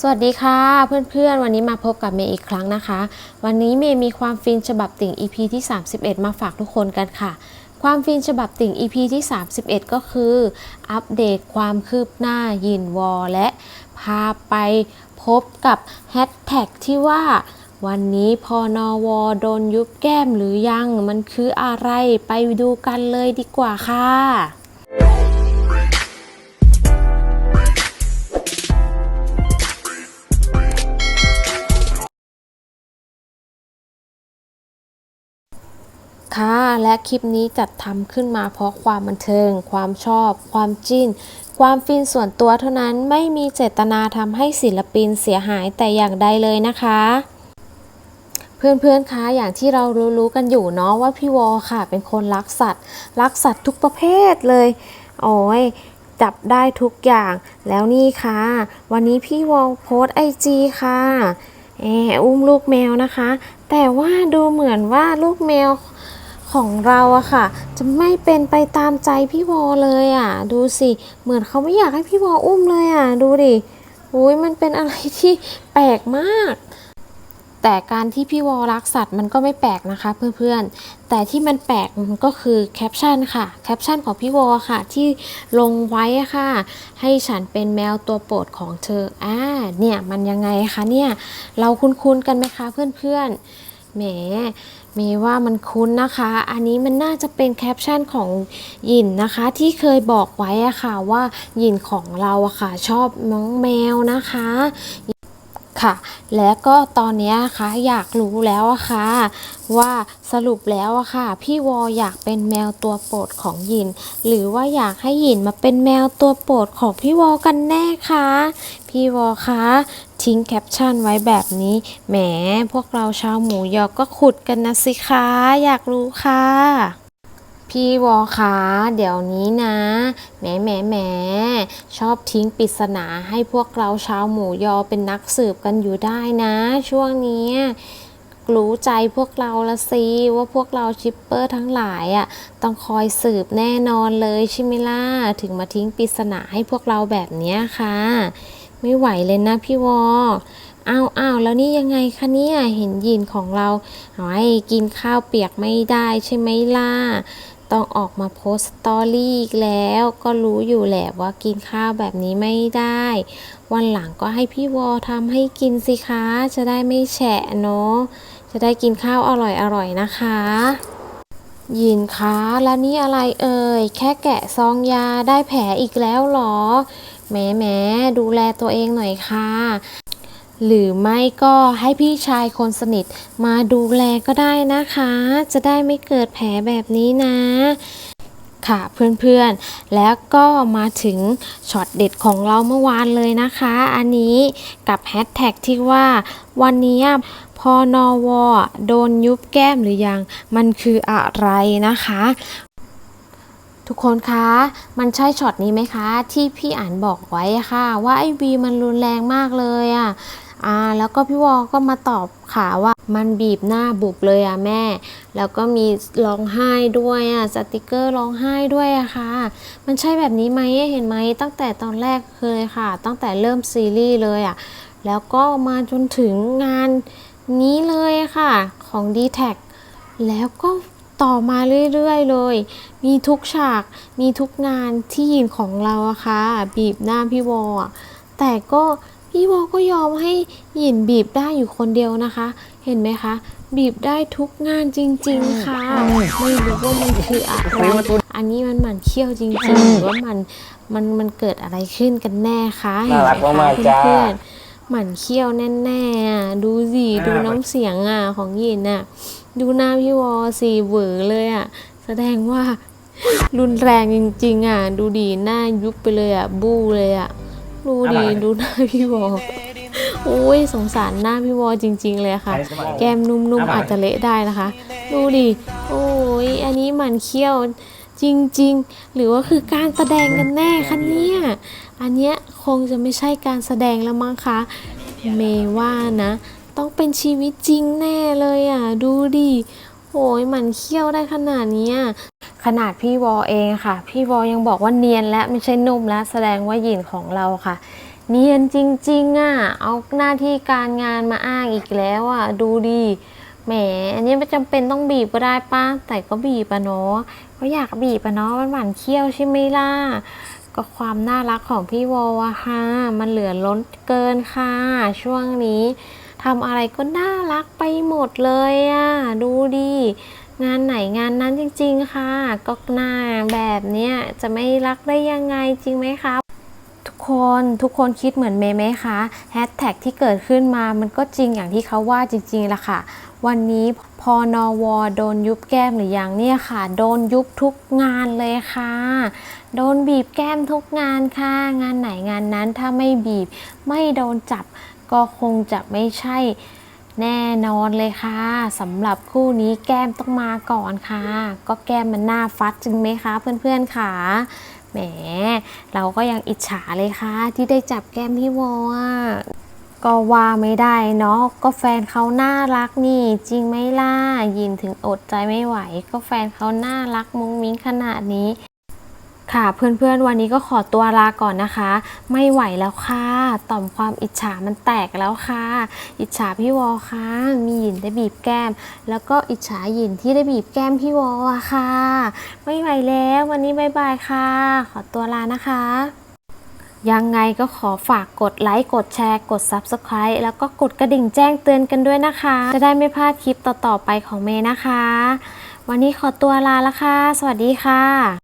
สวัสดีค่ะ เพื่อนๆ วันนี้มาพบกับเมย์อีกครั้งนะคะ วันนี้เมย์มีความฟินฉบับติ่ง EP ที่ 31 มาฝากทุกคนกันค่ะ ความฟินฉบับติ่ง EP ที่ 31 ก็คือ อัปเดตความคืบหน้ายินวอลและพาไปพบกับแฮชแท็กที่ว่าวันนี้พอนอวอโดนยุบแก้มหรือยัง มันคืออะไรไปดูกันเลยดีกว่าค่ะ ค่ะ และคลิปนี้จัดทำขึ้นมาเพราะความบันเทิง ความชอบ ความจิ้น ความฟินส่วนตัวเท่านั้นไม่มีเจตนาทำให้ศิลปินเสียหายแต่อย่างใดเลยนะคะเพื่อนๆ คะ อย่างที่เรารู้ๆกันอยู่เนาะว่าพี่วอค่ะ เป็นคนรักสัตว์ รักสัตว์ทุกประเภทเลย โอ้ย จับได้ทุกอย่าง แล้วนี่ค่ะ วันนี้พี่วอโพสไอจีค่ะ แอบอุ้มลูกแมวนะคะ แต่ว่าดูเหมือนว่าลูกแมว ของเราอะค่ะ จะไม่เป็นไปตามใจพี่วอเลยอะดูสิเหมือนเขาไม่อยากให้พี่วออุ้มเลยอะดูดิอุ้ยมันเป็นอะไรที่แปลกมาก แต่การที่พี่วอรักสัตว์มันก็ไม่แปลกนะคะเพื่อนๆ แต่ที่มันแปลกมันก็คือแคปชั่นค่ะแคปชั่นของพี่วอค่ะ ที่ลงไว้ค่ะ ให้ฉันเป็นแมวตัวโปรดของเธออ่าเนี่ยมันยังไงคะเนี่ยเราคุ้นๆกันไหมคะเพื่อนๆ แหมเมย์ว่ามันคุ้นนะคะ อันนี้มันน่าจะเป็นแคปชั่นของหยินนะคะ ที่เคยบอกไว้อะค่ะว่าหยินของเราอะค่ะ ชอบน้องแมวนะคะ ค่ะ และก็ตอนนี้นะคะอยากรู้แล้วอะค่ะ ว่าสรุปแล้วอะค่ะ พี่วออยากเป็นแมวตัวโปรดของหยิน หรือว่าอยากให้หยินมาเป็นแมวตัวโปรดของพี่วอกันแน่คะพี่วอคะทิ้งแคปชั่นไว้แบบนี้แหมพวกเราชาวหมูยอก็ขุดกันนะสิคะอยากรู้ค่ะ พี่วอคะเดี๋ยวนี้นะแหมแหมแหมชอบทิ้งปริศนาให้พวกเราชาวหมูยอเป็นนักสืบกันอยู่ได้นะ ช่วงนี้รู้ใจพวกเราละสิว่าพวกเราชิปเปอร์ทั้งหลายอะต้องคอยสืบแน่นอนเลยใช่ไหมล่ะถึงมาทิ้งปริศนาให้พวกเราแบบนี้ยค่ะ ไม่ไหวเลยนะพี่วออ้าวอ้าวแล้วนี่ยังไงคะเนี่ยเห็นยินของเราเอาให้กินข้าวเปียกไม่ได้ใช่ไหมล่ะ ต้องออกมาโพสต์สตอรี่อีกแล้วก็รู้อยู่แหละว่ากินข้าวแบบนี้ไม่ได้ วันหลังก็ให้พี่วอทำให้กินสิคะ จะได้ไม่แฉะเนาะจะได้กินข้าวอร่อยๆนะคะ ยินคะแล้วนี่อะไรเอ่ย แค่แกะซองยาได้แผลอีกแล้วเหรอแหมแหมดูแลตัวเองหน่อยค่ะ หรือไม่ก็ให้พี่ชายคนสนิทมาดูแลก็ได้นะคะ จะได้ไม่เกิดแผลแบบนี้นะ ค่ะเพื่อนๆ แล้วก็มาถึงช็อตเด็ดของเราเมื่อวานเลยนะคะ อันนี้กับแฮชแท็กที่ว่าวันนี้พอนอวอโดนยุบแก้มหรือยัง มันคืออะไรนะคะทุกคนคะ มันใช่ช็อตนี้ไหมคะ ที่พี่อ่านบอกไว้ค่ะ ว่าไอ้วีมันรุนแรงมากเลยอะ อ่าแล้วก็พี่วอก็มาตอบค่ะว่ามันบีบหน้าบุบเลยอะแม่ แล้วก็มีร้องไห้ด้วยอะสติกเกอร์ร้องไห้ด้วยอะค่ะ มันใช่แบบนี้ไหมเห็นไหมตั้งแต่ตอนแรกเลยค่ะ ตั้งแต่เริ่มซีรีส์เลยอะแล้วก็มาจนถึงงานนี้เลยค่ะของ d t แทแล้วก็ต่อมาเรื่อยๆเลย มีทุกฉาก มีทุกงานที่ยินของเราอะค่ะ บีบหน้าพี่วอแต่ก็ พี่วอก็ยอมให้หยินบีบได้อยู่คนเดียวนะคะ เห็นไหมคะ บีบได้ทุกงานจริง ๆ ค่ะ ไม่รู้ว่ามันคืออะไรอันนี้มันหมันเขี้ยวจริงๆหรือว่ามันมันมันเกิดอะไรขึ้นกันแน่คะเห็นน่าไหมรักคะมากๆจ้าเพื่อนๆหมันเขี้ยวแน่ๆอะดูสิดูน้ำเสียงอะของหยินอะดูหน้าพี่วอสีเหวอเลยอะแสดงว่ารุนแรงจริง ๆ อะ ดูดีหน้ายุบไปเลยอะบู้เลยอะ ดูดีดูหน้าพี่วอโอ้ยสงสารหน้าพี่วอจริง ๆ เลยค่ะ แก้มนุ่มๆอาจจะเละได้นะคะ ดูดิโอ้ยอันนี้หมันเขี้ยวจริง ๆ หรือว่าคือการแสดงกันแน่คะเนี่ยอันเนี้ยคงจะไม่ใช่การแสดงแล้วมั้งคะเมว่านะ ต้องเป็นชีวิตจริงแน่เลยอะ ดูดิ โอ้ยมันเขี้ยวได้ขนาดนี้ขนาดพี่วอเองค่ะ พี่วอยังบอกว่าเนียนและไม่ใช่นุ่มแล้วแสดงว่าหยินของเราค่ะ เนียนจริงๆอะเอาหน้าที่การงานมาอ้างอีกแล้วอะดูดิแหมอันนี้ไม่จำเป็นต้องบีบก็ได้ป้าแต่ก็บีบอะเนาะก็อยากบีบอะเนาะมันหวานเคี้ยวใช่ไหมล่ะก็ความน่ารักของพี่วอลอะค่ะมันเหลือล้นเกินค่ะ ช่วงนี้ ทำอะไรก็น่ารักไปหมดเลยอะดูดิ งานไหนงานนั้นจริง ๆ ค่ะ ก็หน้าแบบเนี้ยจะไม่รักได้ยังไงจริงไหมคะทุกคนทุกคนคิดเหมือนเมย์ไหมคะแฮชแท็กที่เกิดขึ้นมามันก็จริงอย่างที่เขาว่าจริงๆล่ะค่ะ วันนี้พอนอวอโดนยุบแก้มหรือยังเนี่ยค่ะ โดนยุบทุกงานเลยค่ะ โดนบีบแก้มทุกงานค่ะ งานไหนงานนั้นถ้าไม่บีบไม่โดนจับ ก็คงจะไม่ใช่แน่นอนเลยค่ะสำหรับคู่นี้แก้มต้องมาก่อนค่ะ ก็แก้มมันหน้าฟัดจริงไหมคะ เพื่อนๆค่ะแหม เราก็ยังอิจฉาเลยค่ะ ที่ได้จับแก้มพี่วอก็ว่าไม่ได้เนาะก็แฟนเขาน่ารักนี่ จริงไหมล่ะยินถึงอดใจไม่ไหว ก็แฟนเขาน่ารักมุ้งมิ้งขนาดนี้ ค่ะเพื่อนๆวันนี้ก็ขอตัวลาก่อนนะคะ ไม่ไหวแล้วค่ะต่อมความอิจฉามันแตกแล้วค่ะ อิจฉาพี่วอค่ะ มีหยินได้บีบแก้ม แล้วก็อิจฉาหยินที่ได้บีบแก้มพี่วอค่ะ ไม่ไหวแล้ววันนี้บายบายค่ะ ขอตัวลานะคะยังไงก็ขอฝากกดไลค์ กดแชร์ กด Subscribe แล้วก็กดกระดิ่งแจ้งเตือนกันด้วยนะคะ จะได้ไม่พลาดคลิปต่อ ๆ ไปของเมย์นะคะ วันนี้ขอตัวลาละค่ะ สวัสดีค่ะ